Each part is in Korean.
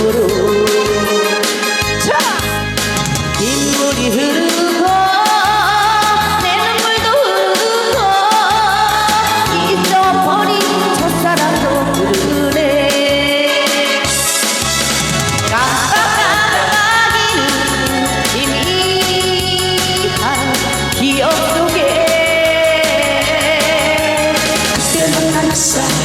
무릎 자! 빗물이 흐르고 내 눈물도 흐르고 잊어버린 첫사랑도 흐르네. 깜빡깜빡이는 희미한 기억 속에. 그때 만났어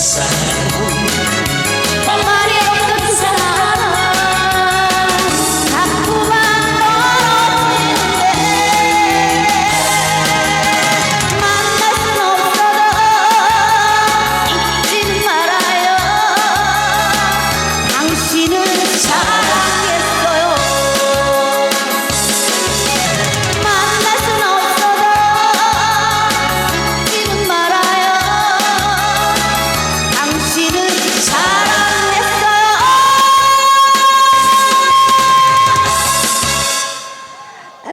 passar.